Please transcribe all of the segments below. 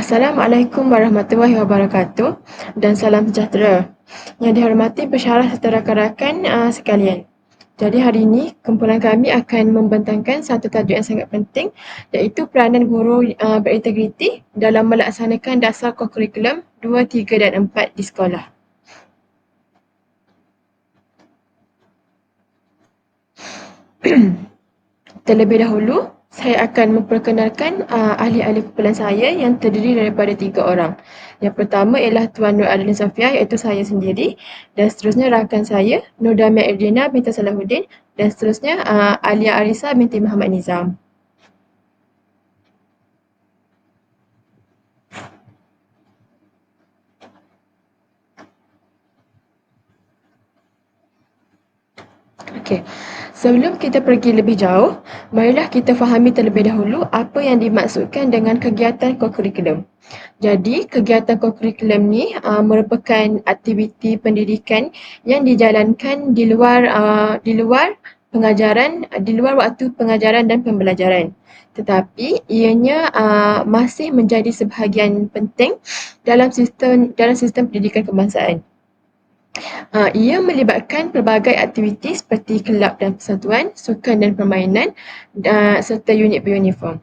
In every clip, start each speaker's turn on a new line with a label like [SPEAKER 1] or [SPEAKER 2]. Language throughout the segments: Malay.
[SPEAKER 1] Assalamualaikum warahmatullahi wabarakatuh dan salam sejahtera. Yang dihormati pesyarah serta rakan-rakan uh, sekalian. Jadi hari ini kumpulan kami akan membentangkan satu tajuk yang sangat penting iaitu peranan guru uh, berintegriti dalam melaksanakan dasar kurikulum 2, 3 dan 4 di sekolah. Terlebih dahulu, saya akan memperkenalkan uh, ahli-ahli kumpulan saya yang terdiri daripada tiga orang. Yang pertama ialah Tuan Nur Adlin Sofia iaitu saya sendiri dan seterusnya rakan saya Nur Damia Erdina binti Salahuddin dan seterusnya uh, Alia Arisa binti Muhammad Nizam. Okey. Sebelum kita pergi lebih jauh, marilah kita fahami terlebih dahulu apa yang dimaksudkan dengan kegiatan kokurikulum. Jadi, kegiatan kokurikulum ni uh, merupakan aktiviti pendidikan yang dijalankan di luar uh, di luar pengajaran, di luar waktu pengajaran dan pembelajaran. Tetapi ianya uh, masih menjadi sebahagian penting dalam sistem dalam sistem pendidikan kebangsaan. Uh, ia melibatkan pelbagai aktiviti seperti kelab dan persatuan, sukan dan permainan uh, serta unit beruniform.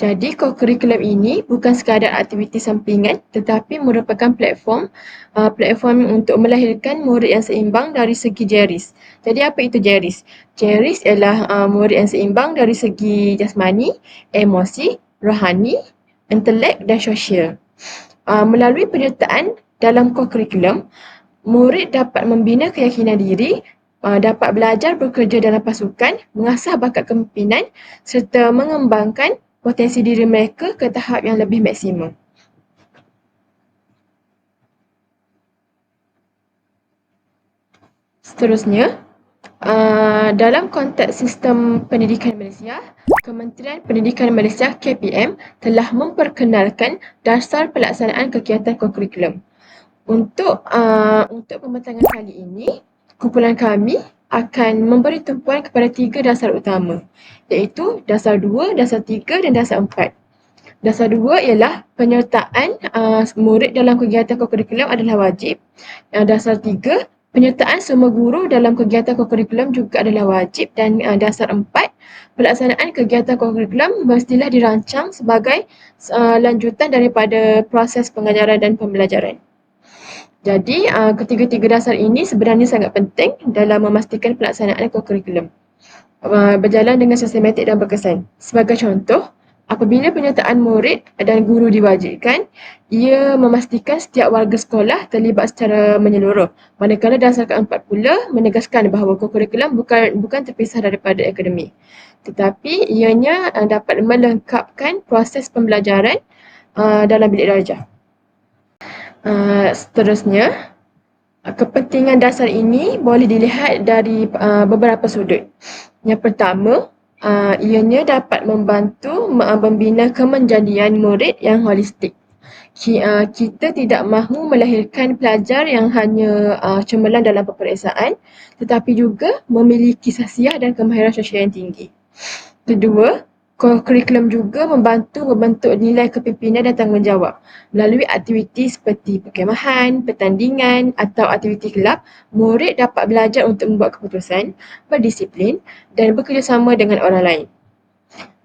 [SPEAKER 1] Jadi, kurikulum ini bukan sekadar aktiviti sampingan tetapi merupakan platform uh, platform untuk melahirkan murid yang seimbang dari segi jeris. Jadi, apa itu jeris? Jeris ialah uh, murid yang seimbang dari segi jasmani, emosi, rohani, intelek dan sosial. Uh, melalui penyertaan dalam kurikulum, murid dapat membina keyakinan diri, uh, dapat belajar bekerja dalam pasukan, mengasah bakat kepimpinan serta mengembangkan potensi diri mereka ke tahap yang lebih maksimum. Seterusnya, uh, dalam konteks sistem pendidikan Malaysia, Kementerian Pendidikan Malaysia KPM telah memperkenalkan dasar pelaksanaan kegiatan kurikulum. Untuk uh, untuk pembentangan kali ini, kumpulan kami akan memberi tumpuan kepada tiga dasar utama iaitu dasar dua, dasar tiga dan dasar empat. Dasar dua ialah penyertaan uh, murid dalam kegiatan kurikulum adalah wajib. Uh, dasar tiga, penyertaan semua guru dalam kegiatan kurikulum juga adalah wajib. Dan uh, dasar empat, pelaksanaan kegiatan kurikulum mestilah dirancang sebagai uh, lanjutan daripada proses pengajaran dan pembelajaran. Jadi, uh, ketiga-tiga dasar ini sebenarnya sangat penting dalam memastikan pelaksanaan kurikulum uh, berjalan dengan sistematik dan berkesan. Sebagai contoh, apabila penyertaan murid dan guru diwajibkan, ia memastikan setiap warga sekolah terlibat secara menyeluruh. Manakala dasar keempat pula menegaskan bahawa kurikulum bukan bukan terpisah daripada akademik. Tetapi ianya uh, dapat melengkapkan proses pembelajaran uh, dalam bilik darjah. Uh, seterusnya, kepentingan dasar ini boleh dilihat dari uh, beberapa sudut. Yang pertama, uh, ianya dapat membantu membina kemenjadian murid yang holistik. Uh, kita tidak mahu melahirkan pelajar yang hanya uh, cemerlang dalam peperiksaan tetapi juga memiliki sasiah dan kemahiran sosial yang tinggi. Kedua, Kurikulum juga membantu membentuk nilai kepimpinan dan tanggungjawab melalui aktiviti seperti perkemahan, pertandingan atau aktiviti kelab, murid dapat belajar untuk membuat keputusan, berdisiplin dan bekerjasama dengan orang lain.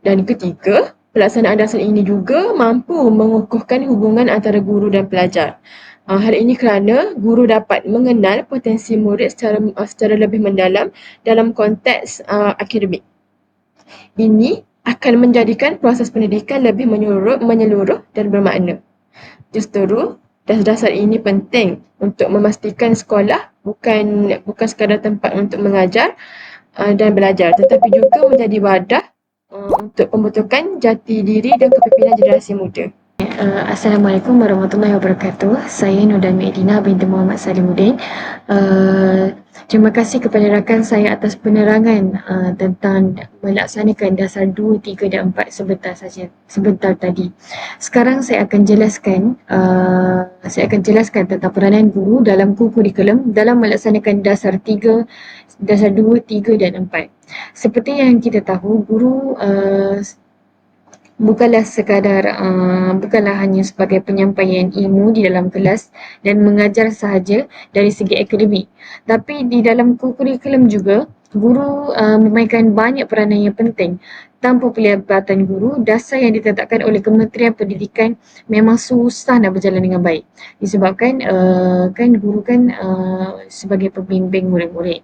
[SPEAKER 1] Dan ketiga, pelaksanaan dasar ini juga mampu mengukuhkan hubungan antara guru dan pelajar. Uh, hal ini kerana guru dapat mengenal potensi murid secara, secara lebih mendalam dalam konteks uh, akademik. Ini akan menjadikan proses pendidikan lebih menyeluruh, menyeluruh dan bermakna. Justru, dasar-dasar ini penting untuk memastikan sekolah bukan bukan sekadar tempat untuk mengajar uh, dan belajar tetapi juga menjadi wadah uh, untuk pembentukan jati diri dan kepimpinan generasi muda.
[SPEAKER 2] Uh, Assalamualaikum warahmatullahi wabarakatuh. Saya Nodami Edina binti Muhammad Salimuddin. Uh, terima kasih kepada rakan saya atas penerangan uh, tentang melaksanakan dasar 2, 3 dan 4 sebentar saja sebentar tadi. Sekarang saya akan jelaskan uh, saya akan jelaskan tentang peranan guru dalam kurikulum dalam melaksanakan dasar 3, dasar 2, 3 dan 4. Seperti yang kita tahu, guru uh, bukanlah sekadar uh, bukanlah hanya sebagai penyampaian ilmu di dalam kelas dan mengajar sahaja dari segi akademik. Tapi di dalam kurikulum juga guru uh, memainkan banyak peranan yang penting. Tanpa pelibatan guru dasar yang ditetapkan oleh Kementerian Pendidikan memang susah nak berjalan dengan baik. Disebabkan uh, kan guru kan uh, sebagai pembimbing murid-murid.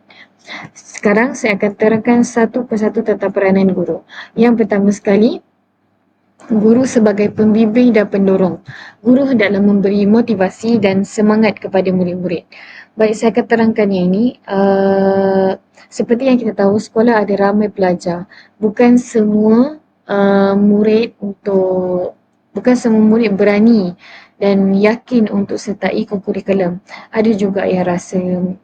[SPEAKER 2] Sekarang saya akan terangkan satu persatu tentang peranan guru. Yang pertama sekali Guru sebagai pembimbing dan pendorong. Guru hendaklah memberi motivasi dan semangat kepada murid-murid. Baik, saya akan terangkan yang ini. Uh, seperti yang kita tahu, sekolah ada ramai pelajar. Bukan semua uh, murid untuk bukan semua murid berani dan yakin untuk sertai kurikulum. Ada juga yang rasa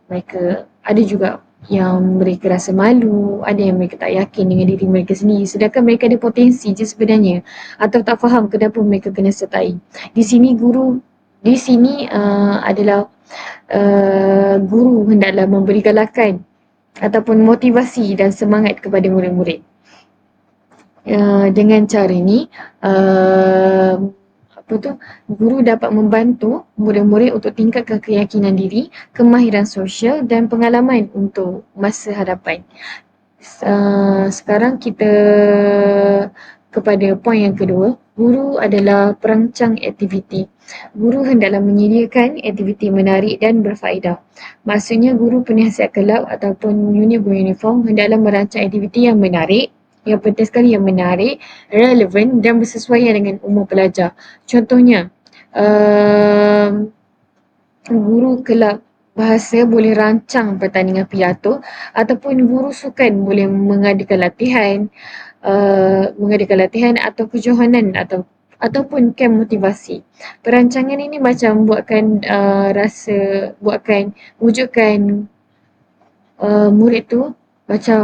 [SPEAKER 2] mereka, ada juga yang mereka rasa malu, ada yang mereka tak yakin dengan diri mereka sendiri sedangkan mereka ada potensi je sebenarnya atau tak faham kenapa mereka kena sertai. Di sini guru, di sini uh, adalah uh, guru hendaklah memberi galakan ataupun motivasi dan semangat kepada murid-murid. Uh, dengan cara ini, uh, apa tu guru dapat membantu murid-murid untuk tingkatkan keyakinan diri, kemahiran sosial dan pengalaman untuk masa hadapan. Uh, sekarang kita kepada poin yang kedua, guru adalah perancang aktiviti. Guru hendaklah menyediakan aktiviti menarik dan berfaedah. Maksudnya guru penasihat kelab ataupun unit beruniform hendaklah merancang aktiviti yang menarik, yang penting sekali yang menarik, relevan dan bersesuaian dengan umur pelajar. Contohnya, um, guru kelab bahasa boleh rancang pertandingan pidato ataupun guru sukan boleh mengadakan latihan, uh, mengadakan latihan atau kejohanan atau ataupun kem motivasi. Perancangan ini macam buatkan uh, rasa, buatkan, wujudkan uh, murid tu macam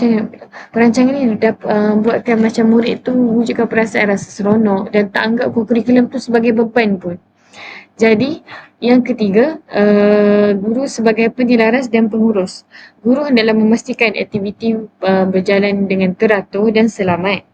[SPEAKER 2] macam perancangan ni dapat uh, buatkan macam murid tu wujudkan perasaan rasa seronok dan tak anggap kurikulum tu sebagai beban pun. Jadi yang ketiga, uh, guru sebagai penjelaras dan pengurus. Guru hendaklah memastikan aktiviti uh, berjalan dengan teratur dan selamat.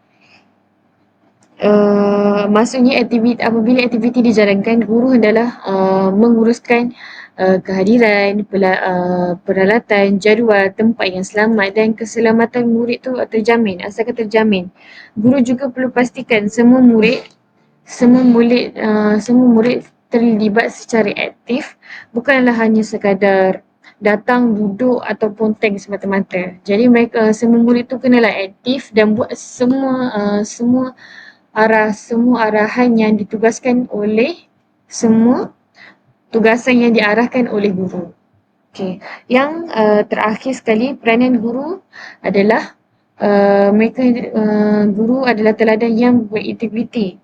[SPEAKER 2] Uh, maksudnya aktiviti, apabila aktiviti dijalankan, guru hendaklah uh, menguruskan uh, kehadiran, pela, uh, peralatan, jadual, tempat yang selamat dan keselamatan murid tu terjamin, asalkan terjamin. Guru juga perlu pastikan semua murid, semua murid, uh, semua murid terlibat secara aktif bukanlah hanya sekadar datang, duduk ataupun tank semata-mata. Jadi mereka semua murid tu kenalah aktif dan buat semua uh, semua arah semua arahan yang ditugaskan oleh semua tugasan yang diarahkan oleh guru. Okey, yang uh, terakhir sekali peranan guru adalah uh, mereka uh, guru adalah teladan yang berintegriti.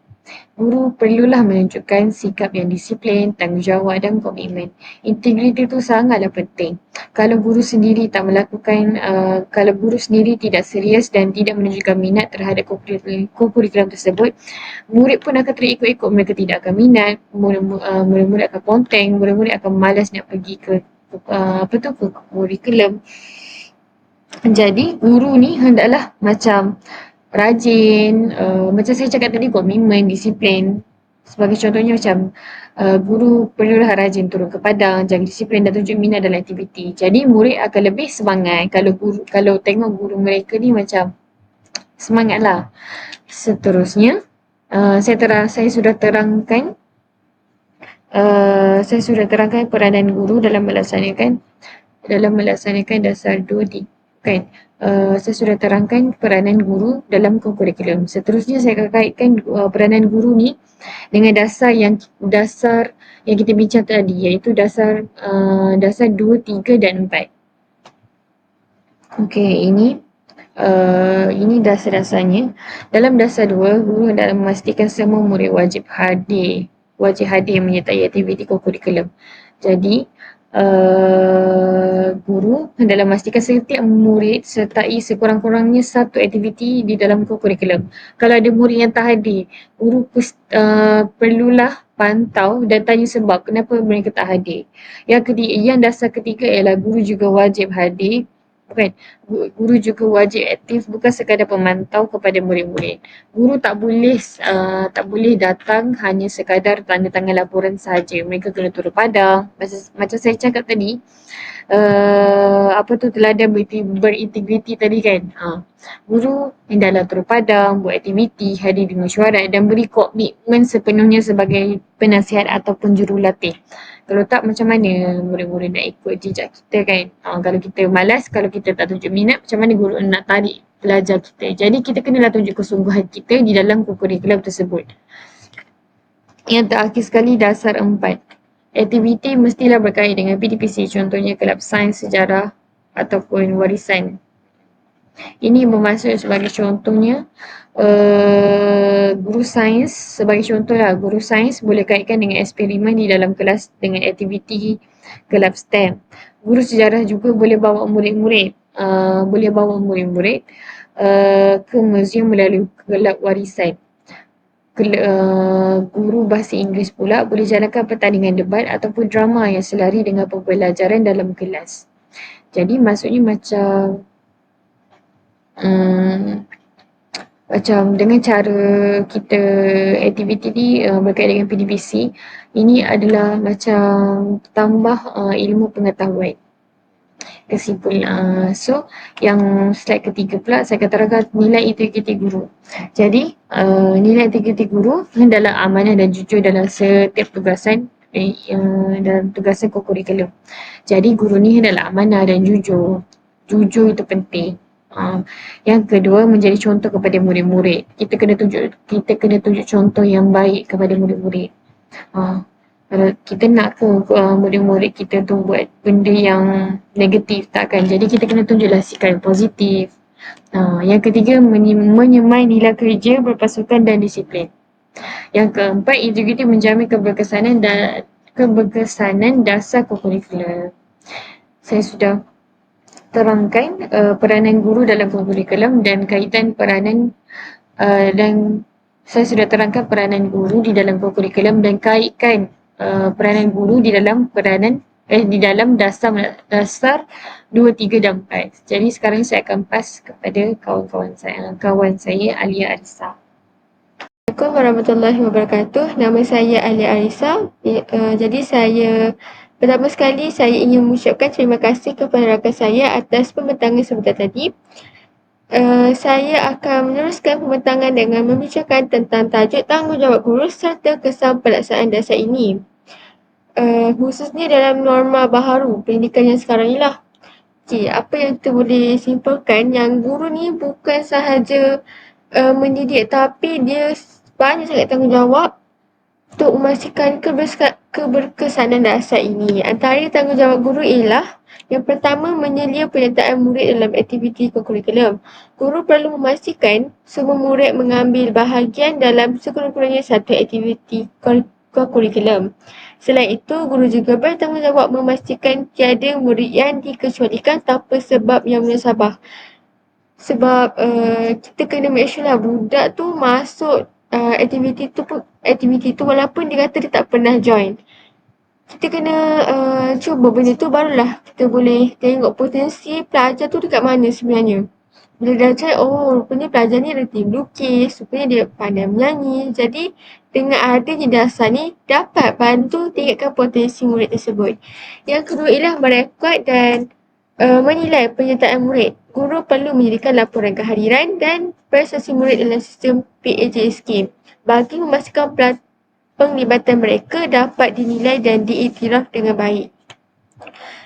[SPEAKER 2] Guru perlulah menunjukkan sikap yang disiplin, tanggungjawab dan komitmen. Integriti itu sangatlah penting. Kalau guru sendiri tak melakukan, uh, kalau guru sendiri tidak serius dan tidak menunjukkan minat terhadap kurikulum tersebut, murid pun akan terikut-ikut. Mereka tidak akan minat, murid-murid uh, akan ponteng, murid-murid akan malas nak pergi ke uh, apa tu ke kurikulum. Jadi guru ni hendaklah macam rajin, uh, macam saya cakap tadi komitmen, disiplin. Sebagai contohnya macam uh, guru perlulah rajin turun ke padang, jaga disiplin dan tunjuk minat dalam aktiviti. Jadi murid akan lebih semangat kalau guru kalau tengok guru mereka ni macam semangatlah. Seterusnya, uh, saya terang, saya sudah terangkan uh, saya sudah terangkan peranan guru dalam melaksanakan dalam melaksanakan dasar 2D. Kan? Uh, saya sudah terangkan peranan guru dalam kurikulum. Seterusnya saya akan kaitkan uh, peranan guru ni dengan dasar yang dasar yang kita bincang tadi iaitu dasar uh, dasar 2, 3 dan 4. Okey, ini uh, ini dasar-dasarnya. Dalam dasar 2, guru hendak memastikan semua murid wajib hadir wajib hadir menyertai aktiviti kurikulum. Jadi, uh, guru hendaklah memastikan setiap murid sertai sekurang-kurangnya satu aktiviti di dalam kurikulum. Kalau ada murid yang tak hadir, guru uh, perlulah pantau dan tanya sebab kenapa mereka tak hadir. Yang ketiga, yang dasar ketiga ialah guru juga wajib hadir kan. Guru juga wajib aktif bukan sekadar pemantau kepada murid-murid. Guru tak boleh uh, tak boleh datang hanya sekadar tanda tangan laporan sahaja. Mereka kena turun padang. Macam, macam saya cakap tadi, uh, apa tu teladan berintegriti tadi kan. Ha. Guru hendaklah turun padang, buat aktiviti, hadir di mesyuarat dan beri komitmen sepenuhnya sebagai penasihat ataupun jurulatih. Kalau tak macam mana murid-murid nak ikut jejak kita kan. Ha, kalau kita malas, kalau kita tak tunjuk minat, macam mana guru nak tarik pelajar kita. Jadi kita kenalah tunjuk kesungguhan kita di dalam kurikulum tersebut. Yang terakhir sekali dasar empat. Aktiviti mestilah berkait dengan PDPC, contohnya kelab sains, sejarah ataupun warisan. Ini bermaksud sebagai contohnya uh, guru sains sebagai contoh lah guru sains boleh kaitkan dengan eksperimen di dalam kelas dengan aktiviti kelab STEM. Guru sejarah juga boleh bawa murid-murid uh, boleh bawa murid-murid uh, ke muzium melalui kelab warisan guru bahasa Inggeris pula boleh jalankan pertandingan debat ataupun drama yang selari dengan pembelajaran dalam kelas. Jadi maksudnya macam um, macam dengan cara kita aktiviti ni uh, berkait dengan PDPC ini adalah macam tambah uh, ilmu pengetahuan kesimpulan. So, yang slide ketiga pula saya katakan nilai integriti guru. Jadi, uh, nilai integriti guru adalah amanah dan jujur dalam setiap tugasan uh, dalam tugasan kurikulum. Jadi, guru ni adalah amanah dan jujur. Jujur itu penting. Uh, yang kedua menjadi contoh kepada murid-murid. Kita kena tunjuk kita kena tunjuk contoh yang baik kepada murid-murid. Uh, kalau kita nak ke uh, murid-murid kita tu buat benda yang negatif takkan. Jadi kita kena tunjuklah sikap yang positif. Uh, yang ketiga menyemai nilai kerja berpasukan dan disiplin. Yang keempat integriti menjamin keberkesanan dan keberkesanan dasar kurikulum. Saya sudah terangkan uh, peranan guru dalam kurikulum dan kaitan peranan uh, dan saya sudah terangkan peranan guru di dalam kurikulum dan kaitkan Uh, peranan guru di dalam peranan eh di dalam dasar dasar 2 3 dan 4. Jadi sekarang saya akan pas kepada kawan-kawan saya kawan saya Alia Arisa.
[SPEAKER 3] Assalamualaikum warahmatullahi wabarakatuh. Nama saya Alia Arisa. Uh, jadi saya pertama sekali saya ingin mengucapkan terima kasih kepada rakan saya atas pembentangan sebentar tadi. Uh, saya akan meneruskan pembentangan dengan membicarakan tentang tajuk tanggungjawab guru serta kesan pelaksanaan dasar ini. Uh, khususnya dalam norma baharu pendidikan yang sekarang ni lah. Okay, apa yang kita boleh simpulkan yang guru ni bukan sahaja uh, mendidik tapi dia banyak sangat tanggungjawab untuk memastikan keberkesanan dasar ini. Antara tanggungjawab guru ialah yang pertama, menyelia penyertaan murid dalam aktiviti kurikulum. Guru perlu memastikan semua murid mengambil bahagian dalam sekurang-kurangnya satu aktiviti kurikulum. Selain itu, guru juga bertanggungjawab memastikan tiada murid yang dikecualikan tanpa sebab yang menasabah. Sebab uh, kita kena make sure lah budak tu masuk uh, aktiviti tu aktiviti tu walaupun dia kata dia tak pernah join. Kita kena uh, cuba benda tu barulah kita boleh tengok potensi pelajar tu dekat mana sebenarnya. Bila dah cari, oh rupanya pelajar ni reti melukis, rupanya dia pandai menyanyi. Jadi dengan adanya dasar ni dapat bantu tingkatkan potensi murid tersebut. Yang kedua ialah merekod dan uh, menilai penyertaan murid. Guru perlu menjadikan laporan kehadiran dan prestasi murid dalam sistem PAJ scheme bagi memastikan penglibatan mereka dapat dinilai dan diiktiraf dengan baik.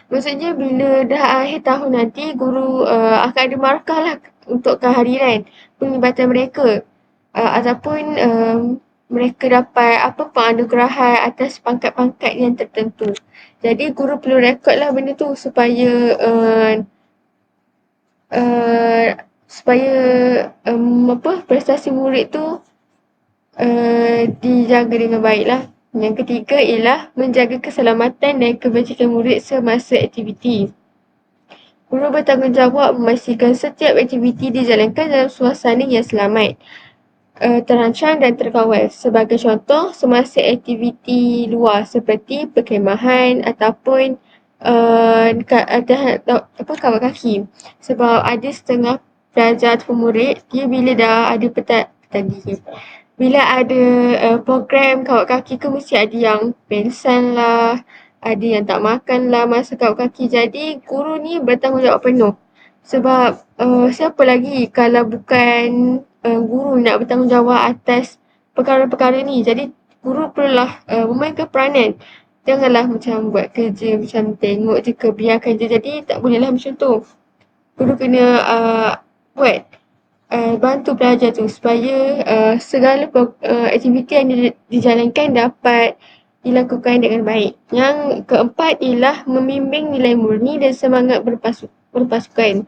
[SPEAKER 3] Maksudnya bila dah akhir tahun nanti guru uh, akan ada markah lah untuk kehadiran penglibatan mereka uh, ataupun um, mereka dapat apa penganugerahan atas pangkat-pangkat yang tertentu. Jadi guru perlu rekod lah benda tu supaya uh, uh, supaya um, apa prestasi murid tu uh, dijaga dengan baik lah. Yang ketiga ialah menjaga keselamatan dan kebajikan murid semasa aktiviti. Guru bertanggungjawab memastikan setiap aktiviti dijalankan dalam suasana yang selamat, uh, terancang dan terkawal. Sebagai contoh, semasa aktiviti luar seperti perkhemahan ataupun uh, apa kawat kaki sebab ada setengah pelajar atau murid dia bila dah ada peta, petani bila ada uh, program kawat kaki ke mesti ada yang pensan lah ada yang tak makan lah masa kawat kaki. Jadi guru ni bertanggungjawab penuh. Sebab uh, siapa lagi kalau bukan uh, guru nak bertanggungjawab atas perkara-perkara ni? Jadi guru perlulah uh, memainkan peranan janganlah macam buat kerja macam tengok je ke biarkan je. Jadi tak bolehlah macam tu. Guru kena uh, buat uh, bantu pelajar tu supaya uh, segala uh, aktiviti yang dijalankan dapat dilakukan dengan baik. Yang keempat ialah membimbing nilai murni dan semangat berpasu- berpasukan.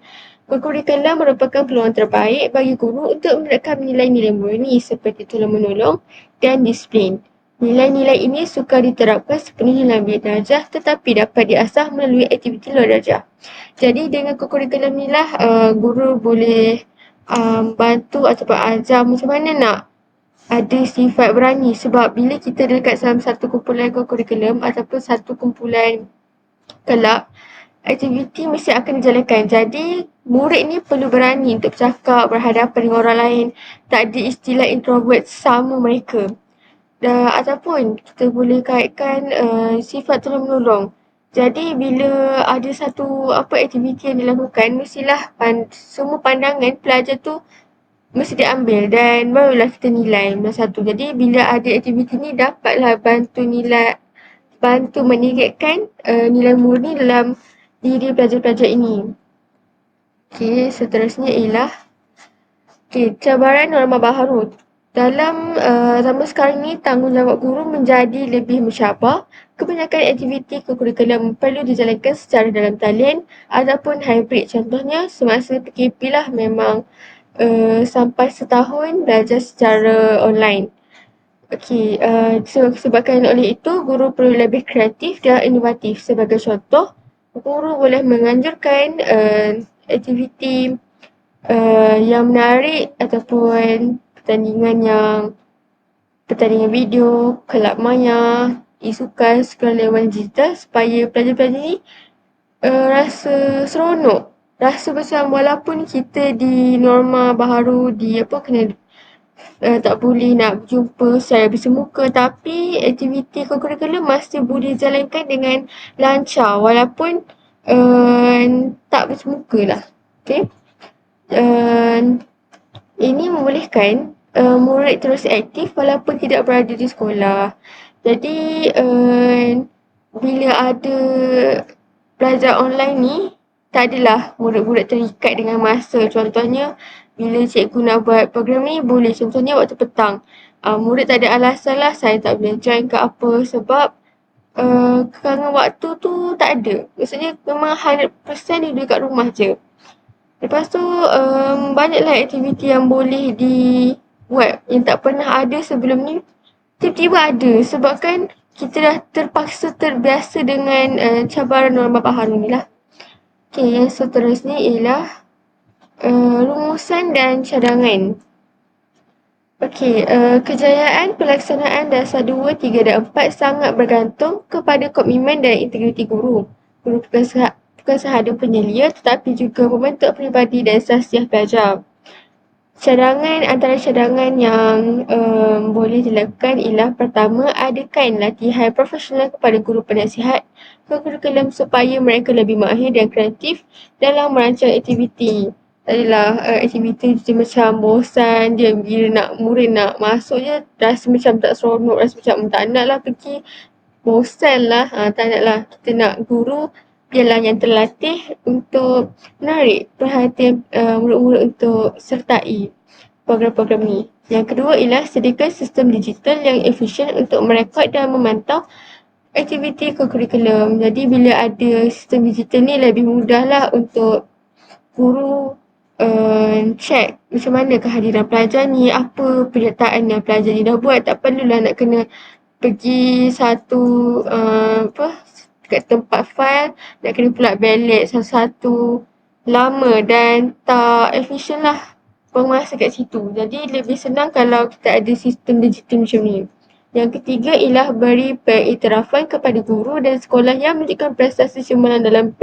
[SPEAKER 3] Kurikulum merupakan peluang terbaik bagi guru untuk menerapkan nilai-nilai murni seperti tolong menolong dan disiplin. Nilai-nilai ini suka diterapkan sepenuhnya dalam bilik darjah tetapi dapat diasah melalui aktiviti luar darjah. Jadi dengan kurikulum inilah uh, guru boleh um, bantu ataupun ajar macam mana nak ada sifat berani sebab bila kita dekat dalam satu kumpulan kurikulum ataupun satu kumpulan kelab, aktiviti mesti akan dijalankan. Jadi murid ni perlu berani untuk bercakap, berhadapan dengan orang lain. Tak ada istilah introvert sama mereka uh, ataupun kita boleh kaitkan uh, sifat tolong menolong. Jadi bila ada satu apa aktiviti yang dilakukan mestilah pan, semua pandangan pelajar tu mesti diambil dan barulah kita nilai masa satu. Jadi bila ada aktiviti ni dapatlah bantu nilai bantu meningkatkan uh, nilai murni dalam diri pelajar-pelajar ini. Okey, seterusnya ialah okay, cabaran norma baharu. Dalam uh, zaman sekarang ni, tanggungjawab guru menjadi lebih mencabar. Kebanyakan aktiviti kurikulum perlu dijalankan secara dalam talian ataupun hybrid. Contohnya, semasa PKP lah memang uh, sampai setahun belajar secara online. Okey, uh, sebabkan oleh itu, guru perlu lebih kreatif dan inovatif. Sebagai contoh, guru boleh menganjurkan uh, aktiviti uh, yang menarik ataupun pertandingan yang pertandingan video, kelab maya, e-sukan segala lewat digital supaya pelajar-pelajar ni uh, rasa seronok. Rasa macam walaupun kita di norma baharu di apa kena uh, tak boleh nak jumpa secara bersemuka tapi aktiviti kurikulum masih boleh jalankan dengan lancar walaupun uh, tak bersemuka lah. Okay. Uh, ini membolehkan uh, murid terus aktif walaupun tidak berada di sekolah. Jadi uh, bila ada belajar online ni, tak adalah murid-murid terikat dengan masa. Contohnya, bila cikgu nak buat program ni, boleh. Contohnya waktu petang. Uh, murid tak ada alasan lah saya tak boleh join ke apa sebab uh, kekurangan waktu tu tak ada. Maksudnya memang 100% dia duduk kat rumah je. Lepas tu um, banyaklah aktiviti yang boleh di buat yang tak pernah ada sebelum ni tiba-tiba ada sebab kan kita dah terpaksa terbiasa dengan uh, cabaran norma baharu ni lah. Okay, yang seterusnya ialah uh, rumusan dan cadangan. Okey, uh, kejayaan pelaksanaan dasar 2, 3 dan 4 sangat bergantung kepada komitmen dan integriti guru. Guru bukan, sah- bukan sahaja penyelia tetapi juga membentuk peribadi dan sahsiah pelajar. Cadangan antara cadangan yang um, boleh dilakukan ialah pertama adakan latihan profesional kepada guru penasihat kurikulum supaya mereka lebih mahir dan kreatif dalam merancang aktiviti. Adalah uh, aktiviti je macam bosan dia bila nak murid nak masuk je rasa macam tak seronok, rasa macam tak nak lah pergi. Bosan lah, ha, tak nak lah. Kita nak guru ialah yang terlatih untuk menarik perhatian uh, murid-murid untuk sertai program-program ni. Yang kedua ialah sediakan sistem digital yang efisien untuk merekod dan memantau aktiviti kurikulum. Jadi bila ada sistem digital ni lebih mudahlah untuk guru uh, check macam mana kehadiran pelajar ni, apa penyertaan yang pelajar ni dah buat. Tak perlulah nak kena pergi satu uh, apa kat tempat file nak kena pula ballot satu-satu lama dan tak efisien lah masa kat situ. Jadi lebih senang kalau kita ada sistem digital macam ni. Yang ketiga ialah beri pengiktirafan kepada guru dan sekolah yang menunjukkan prestasi cemerlang dalam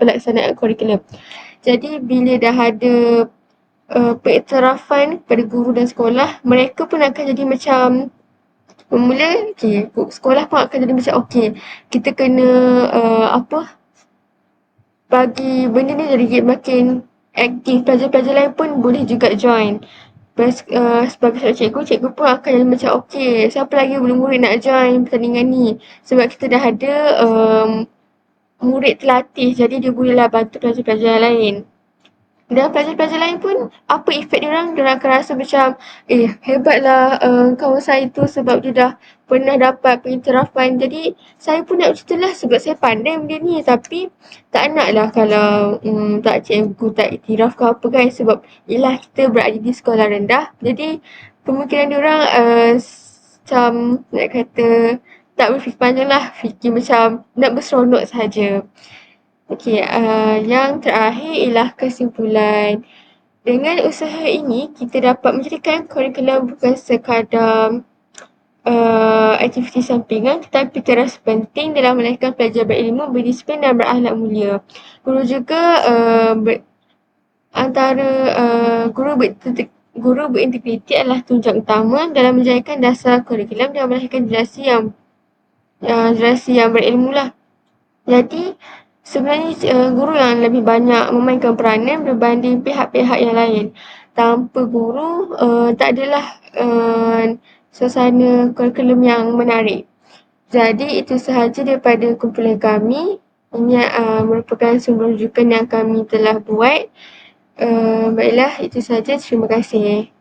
[SPEAKER 3] pelaksanaan kurikulum. Jadi bila dah ada uh, pengiktirafan kepada guru dan sekolah, mereka pun akan jadi macam Mula, okay, sekolah pun akan jadi macam okay, kita kena uh, apa, bagi benda ni jadi makin aktif. Pelajar-pelajar lain pun boleh juga join. Lepas, uh, sebagai seorang cikgu, cikgu pun akan jadi macam okay, siapa lagi belum murid nak join pertandingan ni. Sebab kita dah ada um, murid terlatih, jadi dia bolehlah bantu pelajar-pelajar lain. Dan pelajar-pelajar lain pun, apa efek dia orang, dia orang akan rasa macam, eh hebatlah uh, kawan saya tu sebab dia dah pernah dapat pengiktirafan. Jadi, saya pun nak tu lah sebab saya pandai benda ni. Tapi, tak nak lah kalau um, tak cikgu tak iktiraf ke apa kan. Sebab, yelah kita berada di sekolah rendah. Jadi, kemungkinan dia orang uh, macam nak kata, tak berfikir panjang lah. Fikir macam nak berseronok sahaja. Okey, uh, yang terakhir ialah kesimpulan. Dengan usaha ini, kita dapat menjadikan kurikulum bukan sekadar uh, aktiviti sampingan tetapi terasa penting dalam melahirkan pelajar berilmu, berdisiplin dan berakhlak mulia. Guru juga uh, ber, antara uh, guru ber, guru berintegriti adalah tunjang utama dalam menjayakan dasar kurikulum dan melahirkan generasi yang uh, generasi yang berilmu lah. Jadi, sebenarnya uh, guru yang lebih banyak memainkan peranan berbanding pihak-pihak yang lain. Tanpa guru, uh, tak adalah uh, suasana kurikulum yang menarik. Jadi itu sahaja daripada kumpulan kami. Ini uh, merupakan sumber rujukan yang kami telah buat. Uh, baiklah, itu sahaja. Terima kasih.